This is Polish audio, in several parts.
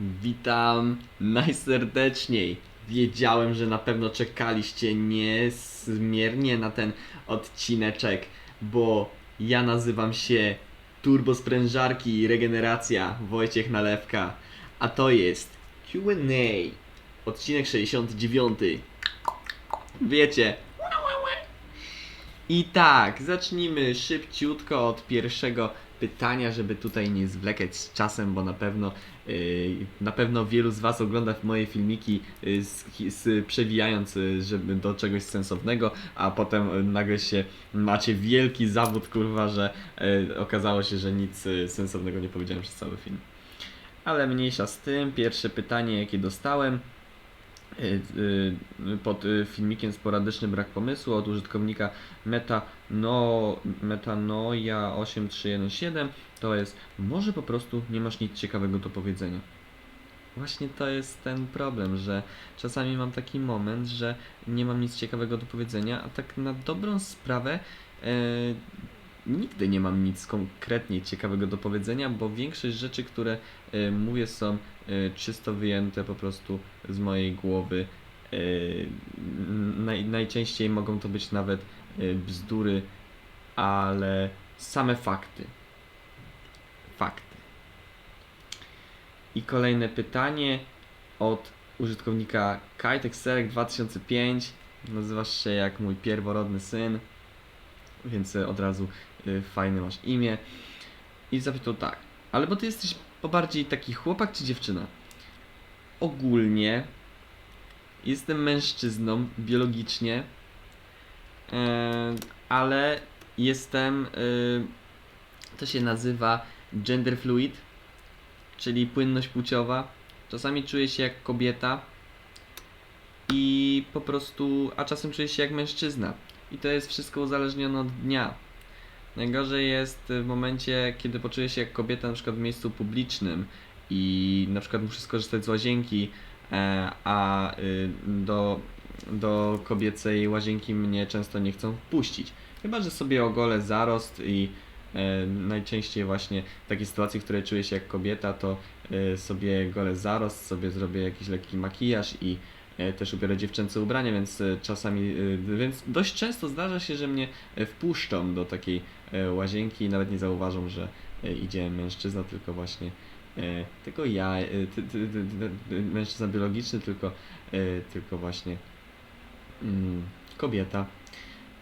Witam najserdeczniej. Wiedziałem, że na pewno czekaliście niezmiernie na ten odcineczek, bo ja nazywam się Turbo Sprężarki i Regeneracja Wojciech Nalewka, a to jest Q&A, odcinek 69. Wiecie. I tak, zacznijmy szybciutko od pierwszego pytania, żeby tutaj nie zwlekać z czasem, bo na pewno yy, na pewno wielu z Was ogląda moje filmiki yy, z, z, przewijając yy, żeby do czegoś sensownego, a potem nagle się macie wielki zawód, kurwa, że okazało się, że nic sensownego nie powiedziałem przez cały film. Ale mniejsza z tym, pierwsze pytanie jakie dostałem y, y, pod y, filmikiem sporadyczny brak pomysłu od użytkownika meta no, metanoja 8317 to jest może po prostu nie masz nic ciekawego do powiedzenia. Właśnie to jest ten problem, że czasami mam taki moment, że nie mam nic ciekawego do powiedzenia, a tak na dobrą sprawę e, nigdy nie mam nic konkretnie ciekawego do powiedzenia, bo większość rzeczy, które e, mówię są e, czysto wyjęte po prostu z mojej głowy. E, naj, najczęściej mogą to być nawet bzdury, ale same fakty. Fakty. I kolejne pytanie od użytkownika Kajtek 2005. Nazywasz się jak mój pierworodny syn, więc od razu fajne masz imię. I zapytał tak, ale bo ty jesteś bardziej taki chłopak czy dziewczyna? Ogólnie jestem mężczyzną biologicznie, e, ale jestem, y, to się nazywa gender fluid, czyli płynność płciowa. Czasami czuję się jak kobieta i po prostu, a czasem czuję się jak mężczyzna. I to jest wszystko uzależnione od dnia. Najgorzej jest w momencie, kiedy poczuję się jak kobieta na przykład w miejscu publicznym i na przykład muszę skorzystać z łazienki, e, a y, do, do kobiecej łazienki mnie często nie chcą wpuścić. Chyba, że sobie ogolę zarost i e, najczęściej właśnie w takiej sytuacji, w której czuję się jak kobieta, to e, sobie golę zarost, sobie zrobię jakiś lekki makijaż i też ubiorę dziewczęce ubranie, więc e, czasami, e, więc dość często zdarza się, że mnie e, wpuszczą do takiej e, łazienki i nawet nie zauważą, że e, idzie mężczyzna, tylko właśnie e, tylko ja, e, ty, ty, ty, ty, mężczyzna biologiczny, tylko, e, tylko właśnie mm, kobieta.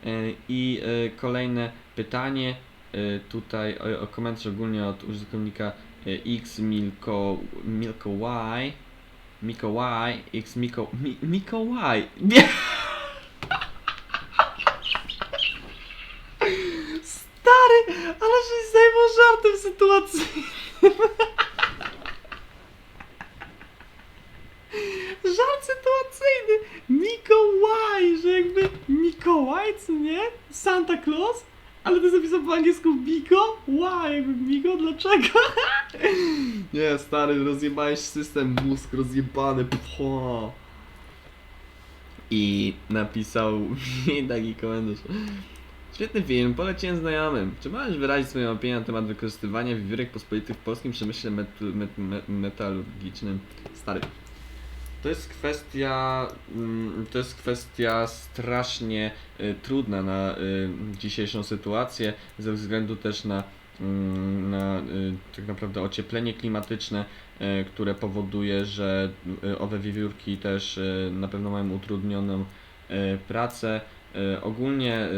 E, I e, kolejne pytanie e, tutaj o, o komentarz ogólnie od użytkownika e, X Milko Milkołaj Mikołaj X Miko Mi, Mikołaj Nie! Stary, ale się zajmą żartem sytuacji. Żart sytuacyjny! Mikołaj, że jakby Mikołaj, co nie? Santa Claus? Ale to zapisał po angielsku Miko? Why? Jakby Miko? Dlaczego? Nie, stary, rozjebałeś system, mózg rozjebany. Pcho. I napisał mi taki komentarz. Świetny film, poleciłem znajomym. Czy możesz wyrazić swoją opinię na temat wykorzystywania wiewiórek pospolitych w polskim przemyśle met met met metalurgicznym? Stary. To jest kwestia, mm, to jest kwestia strasznie y, trudna na y, dzisiejszą sytuację, ze względu też na, mm, na y, tak naprawdę ocieplenie klimatyczne, które powoduje, że owe wiewiórki też na pewno mają utrudnioną pracę. Ogólnie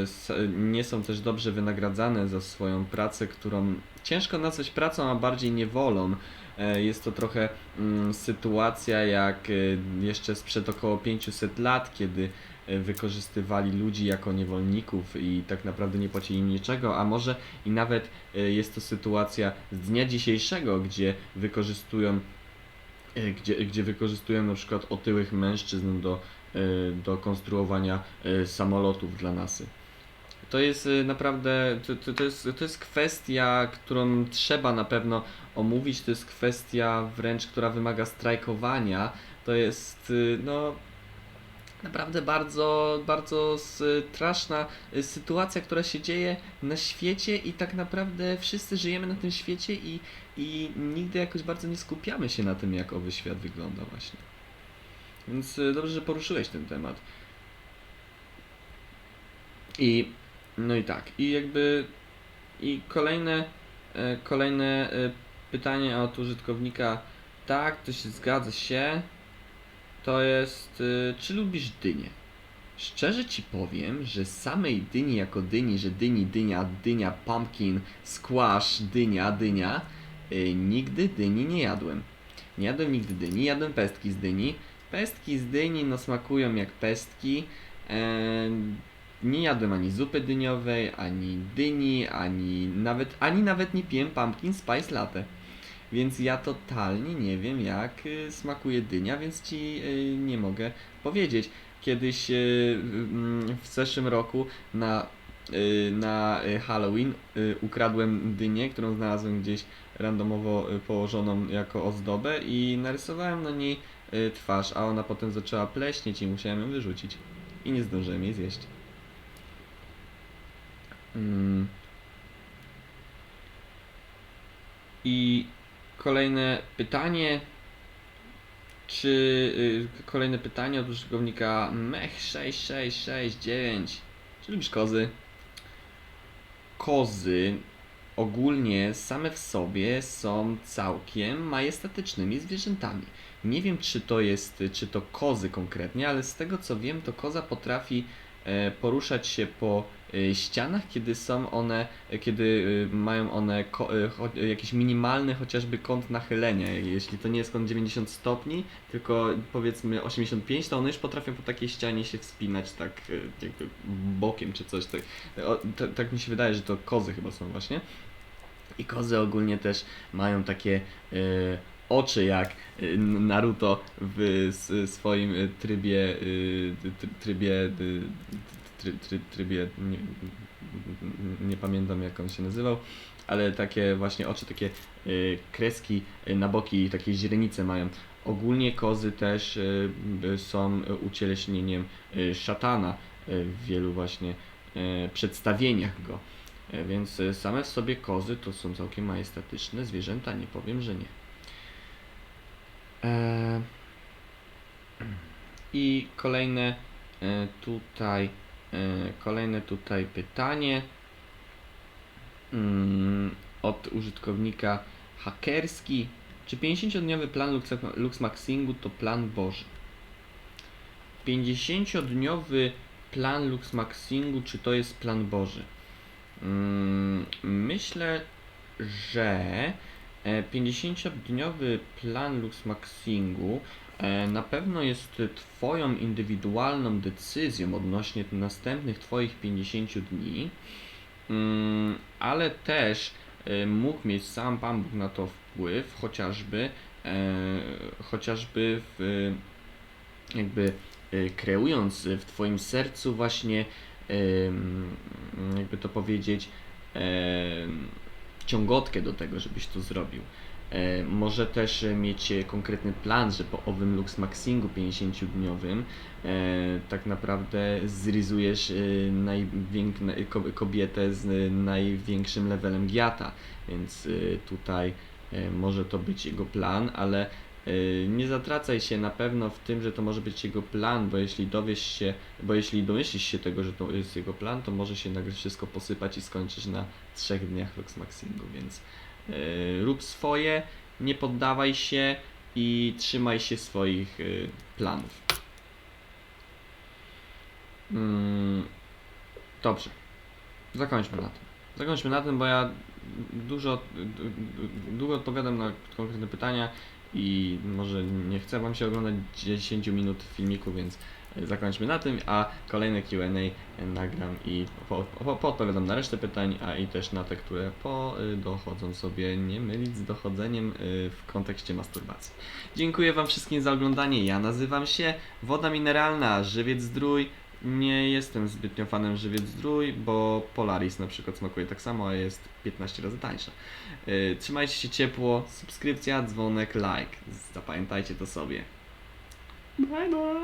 nie są też dobrze wynagradzane za swoją pracę, którą ciężko nazwać pracą, a bardziej niewolą. E, Jest to trochę mm, sytuacja jak y, jeszcze sprzed około 500 lat, kiedy y, wykorzystywali ludzi jako niewolników i tak naprawdę nie płacili im niczego, a może i nawet jest to sytuacja z dnia dzisiejszego, gdzie wykorzystują gdzie, gdzie wykorzystują na przykład otyłych mężczyzn do, do konstruowania samolotów dla NASA. To jest y, naprawdę, to, to, to, jest, to jest kwestia, którą trzeba na pewno omówić, to jest kwestia wręcz, która wymaga strajkowania, to jest, y, no, naprawdę bardzo, bardzo straszna y, sytuacja, która się dzieje na świecie i tak naprawdę wszyscy żyjemy na tym świecie i, i nigdy jakoś bardzo nie skupiamy się na tym, jak owy świat wygląda właśnie. Więc dobrze, że poruszyłeś ten temat. I no i tak, i jakby i kolejne e, kolejne e, pytanie od użytkownika. Tak, to się zgadza się. To jest y, czy lubisz dynię? Szczerze ci powiem, że samej dyni jako dyni, że dyni, dynia, dynia, pumpkin, squash, dynia, dynia, nigdy dyni nie jadłem. Nie jadłem nigdy dyni, jadłem pestki z dyni. Pestki z dyni no smakują jak pestki. Em, nie jadłem ani zupy dyniowej, ani dyni, ani nawet, ani nawet nie piłem pumpkin spice latte. Więc ja totalnie nie wiem jak y, smakuje dynia, więc ci y, nie mogę powiedzieć. Kiedyś y, w zeszłym roku na, na Halloween ukradłem dynię, którą znalazłem gdzieś randomowo położoną jako ozdobę i narysowałem na niej twarz, a ona potem zaczęła pleśnieć i musiałem ją wyrzucić. I nie zdążyłem jej zjeść. Mm. I kolejne pytanie. Czy y, kolejne pytanie od użytkownika Mech6669. Czy lubisz kozy? Kozy ogólnie same w sobie są całkiem majestatycznymi zwierzętami. Nie wiem, czy to jest, czy to kozy konkretnie, ale z tego co wiem, to koza potrafi poruszać się po e, ścianach, kiedy są one, e, kiedy e, mają one e, jakiś minimalny chociażby kąt nachylenia. Jeśli to nie jest kąt 90 stopni, tylko powiedzmy 85, to one już potrafią po takiej ścianie się wspinać tak e, jakby bokiem czy coś. Tak, o, t- tak mi się wydaje, że to kozy chyba są właśnie. I kozy ogólnie też mają takie e, oczy jak e, Naruto w swoim e, trybie, tr- trybie, try, try, trybie, nie, nie pamiętam jak on się nazywał, ale takie właśnie oczy, takie kreski na boki takie źrenice mają. Ogólnie kozy też są ucieleśnieniem szatana w wielu właśnie przedstawieniach go. Więc same w sobie kozy to są całkiem majestatyczne zwierzęta, nie powiem, że nie. E, I kolejne e, tutaj, e, kolejne tutaj pytanie mm, od użytkownika hakerski. Czy 50-dniowy plan Lux, Luxmaxingu to plan Boży? 50-dniowy plan Luxmaxingu, czy to jest plan Boży? Mm, Myślę, że 50-dniowy plan Luxmaxingu e, na pewno jest Twoją indywidualną decyzją odnośnie następnych Twoich 50 dni, Mm, ale też e, mógł mieć sam Pan Bóg na to wpływ, chociażby, e, chociażby w, jakby e, kreując w Twoim sercu właśnie jakby to powiedzieć, ciągotkę do tego, żebyś to zrobił. E, Może też e, mieć e, konkretny plan, że po owym Lux Maxingu 50-dniowym e, tak naprawdę ko- kobietę z największym levelem giata, więc tutaj może to być jego plan, ale nie zatracaj się na pewno w tym, że to może być jego plan, bo jeśli dowiesz się, bo jeśli domyślisz się tego, że to jest jego plan, to może się nagle wszystko posypać i skończyć na trzech dniach Lux Maxingu, więc e, rób swoje, nie poddawaj się i trzymaj się swoich e, planów. Mm, dobrze. Zakończmy na tym. Zakończmy na tym, bo ja dużo, długo odpowiadam na konkretne pytania i może nie chcę Wam się oglądać 10 minut filmiku, więc e, zakończmy na tym, a kolejne Q&A nagram i po, po, poodpowiadam na resztę pytań, a i też na te, które po y, dochodzą sobie, nie mylić z dochodzeniem w kontekście masturbacji. Dziękuję Wam wszystkim za oglądanie. Ja nazywam się Woda Mineralna, Żywiec Zdrój. Nie jestem zbytnio fanem Żywiec Zdrój, bo Polaris na przykład smakuje tak samo, a jest 15 razy tańsza. Y, Trzymajcie się ciepło, subskrypcja, dzwonek, like. Zapamiętajcie to sobie. Bye bye.